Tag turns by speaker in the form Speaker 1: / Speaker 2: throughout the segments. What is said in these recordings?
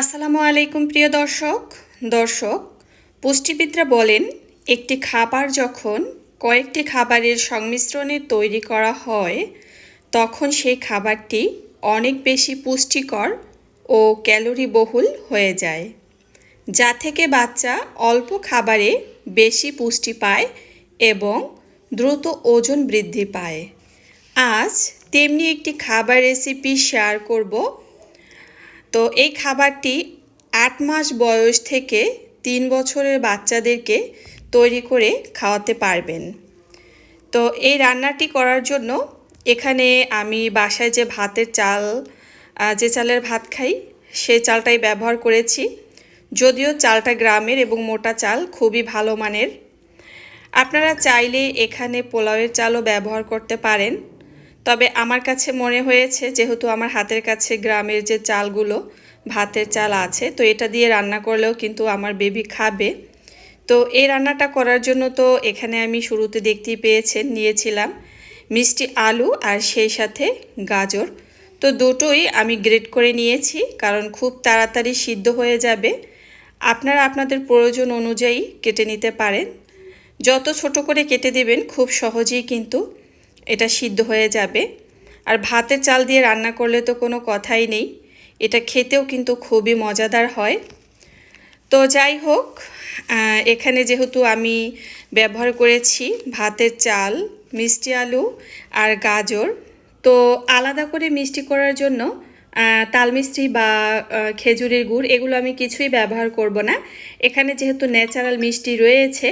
Speaker 1: আসসালামু আলাইকুম প্রিয় দর্শক। দর্শক, পুষ্টিবিদরা বলেন, একটি খাবার যখন কয়েকটি খাবারের সংমিশ্রণে তৈরি করা হয়, তখন সেই খাবারটি অনেক বেশি পুষ্টিকর ও ক্যালোরি বহুল হয়ে যায়, যা থেকে বাচ্চা অল্প খাবারে বেশি পুষ্টি পায় এবং দ্রুত ওজন বৃদ্ধি পায়। আজ তেমনি একটি খাবার রেসিপি শেয়ার করব তো এই খাবারটি আট মাস বয়স থেকে তিন বছরের বাচ্চাদেরকে তৈরি করে খাওয়াতে পারবেন। তো এই রান্নাটি করার জন্য এখানে আমি বাসায় যে ভাতের চাল যে চালের ভাত খাই, সে চালটাই ব্যবহার করেছি। যদিও চালটা গ্রামের এবং মোটা চাল, খুবই ভালো মানের। আপনারা চাইলে এখানে পোলাওয়ের চালও ব্যবহার করতে পারেন। তবে আমার কাছে মনে হয়েছে যেহেতু আমার হাতের কাছে গ্রামের যে চালগুলো, ভাতের চাল আছে, তো এটা দিয়ে রান্না করলেও কিন্তু আমার বেবি খাবে। তো এই রান্নাটা করার জন্য তো এখানে আমি শুরুতে দেখতেই পেয়েছেন, নিয়েছিলাম মিষ্টি আলু আর সেই সাথে গাজর। তো দুটোই আমি গ্রেট করে নিয়েছি, কারণ খুব তাড়াতাড়ি সিদ্ধ হয়ে যাবে। আপনারা আপনাদের প্রয়োজন অনুযায়ী কেটে নিতে পারেন। যত ছোট করে কেটে দেবেন, খুব সহজেই কিন্তু এটা সিদ্ধ হয়ে যাবে। আর ভাতের চাল দিয়ে রান্না করলে তো কোনো কথাই নেই। এটা খেতেও কিন্তু খুবই মজাদার হয়। তো যাই হোক এখানে যেহেতু আমি ব্যবহার করেছি ভাতের চাল, মিষ্টি আলু আর গাজর, তো আলাদা করে মিষ্টি করার জন্য আহ, তাল মিষ্টি বা খেজুরের গুড় এগুলো আমি কিছুই ব্যবহার করব না। এখানে যেহেতু ন্যাচারাল মিষ্টি রয়েছে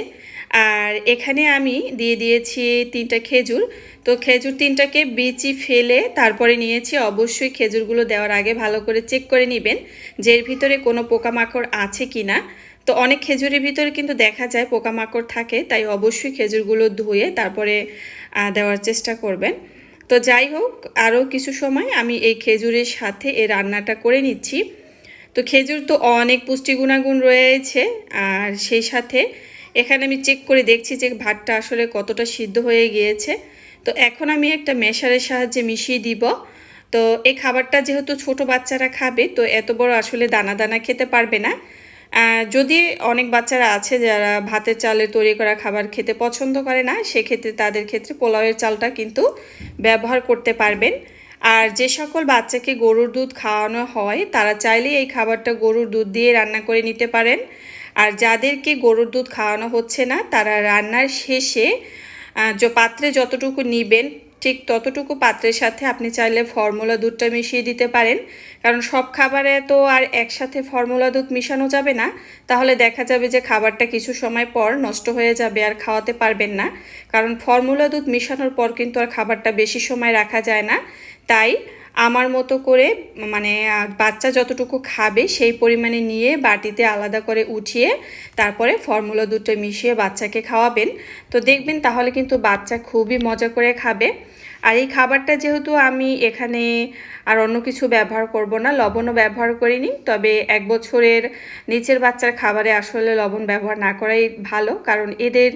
Speaker 1: আর এখানে আমি দিয়ে দিয়েছি তিনটা খেজুর। তো খেজুর তিনটাকে বিচি ফেলে তারপরে নিয়েছি। অবশ্যই খেজুরগুলো দেওয়ার আগে ভালো করে চেক করে নেবেন যে এর ভিতরে কোনো পোকামাকড় আছে কি না তো অনেক খেজুরের ভিতরে কিন্তু দেখা যায় পোকামাকড় থাকে তাই অবশ্যই খেজুরগুলো ধুয়ে তারপরে দেওয়ার চেষ্টা করবেন। তো যাই হোক, আরও কিছু সময় আমি এই খেজুরের সাথে এই রান্নাটা করে নিচ্ছি। তো খেজুর তো অনেক পুষ্টি গুণাগুণ রয়েছে, আর সেই সাথে এখানে আমি চেক করে দেখছি যে ভাতটা আসলে কতটা সিদ্ধ হয়ে গিয়েছে। তো এখন আমি একটা মেশারের সাহায্যে মিশিয়ে দিব। তো এই খাবারটা যেহেতু ছোট বাচ্চারা খাবে, তো এত বড় আসলে দানা দানা খেতে পারবে না। যদি অনেক বাচ্চারা আছে যারা ভাতের চালে তৈরি করা খাবার খেতে পছন্দ করে না, সেক্ষেত্রে তাদের ক্ষেত্রে পোলাওয়ের চালটা কিন্তু ব্যবহার করতে পারবেন। আর যে সকল বাচ্চাকে গরুর দুধ খাওয়ানো হয়, তারা চাইলেই এই খাবারটা গরুর দুধ দিয়ে রান্না করে নিতে পারেন। আর যাদেরকে গরুর দুধ খাওয়ানো হচ্ছে না, তারা রান্নার শেষে পাত্রে যতটুকু নিবেন ঠিক ততটুকু পাত্রের সাথে আপনি চাইলে ফর্মুলা দুধটা মিশিয়ে দিতে পারেন। কারণ সব খাবারে তো আর একসাথে ফর্মুলা দুধ মিশানো যাবে না। তাহলে দেখা যাবে যে খাবারটা কিছু সময় পর নষ্ট হয়ে যাবে আর খাওয়াতে পারবেন না। কারণ ফর্মুলা দুধ মিশানোর পর কিন্তু আর খাবারটা বেশি সময় রাখা যায় না। তাই আমার মতো করে মানে বাচ্চা যতটুকু খাবে সেই পরিমাণে নিয়ে বাটিতে আলাদা করে উঠিয়ে তারপরে ফর্মুলা দুটো মিশিয়ে বাচ্চাকে খাওয়াবেন। তো দেখবেন তাহলে কিন্তু বাচ্চা খুবই মজা করে খাবে। আর এই খাবারটা যেহেতু আমি এখানে আর অন্য কিছু ব্যবহার করব না, লবণও ব্যবহার করিনি, তবে এক বছরের নিচের বাচ্চার খাবারে আসলে লবণ ব্যবহার না করাই ভালো। কারণ এদের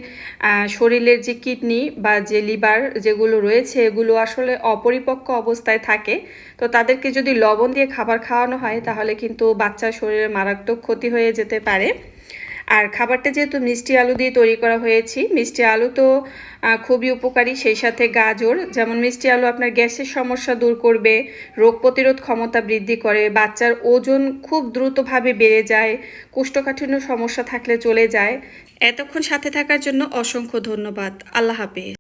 Speaker 1: শরীরের যে কিডনি বা যে লিভার যেগুলো রয়েছে, এগুলো আসলে অপরিপক্ক অবস্থায় থাকে। তো তাদেরকে যদি লবণ দিয়ে খাবার খাওয়ানো হয়, তাহলে কিন্তু বাচ্চার শরীরে মারাত্মক ক্ষতি হয়ে যেতে পারে। আর খাবারটা যেহেতু মিষ্টি আলু দিয়ে তৈরি করা হয়েছে, মিষ্টি আলু তো খুবই উপকারী, সেই সাথে গাজর। যেমন মিষ্টি আলু আপনার গ্যাসের সমস্যা দূর করবে, রোগ প্রতিরোধ ক্ষমতা বৃদ্ধি করে, বাচ্চার ওজন খুব দ্রুতভাবে বেড়ে যায়, কোষ্ঠকাঠিন্য সমস্যা থাকলে চলে যায়। এতক্ষণ সাথে থাকার জন্য অসংখ্য ধন্যবাদ। আল্লাহ হাফেজ।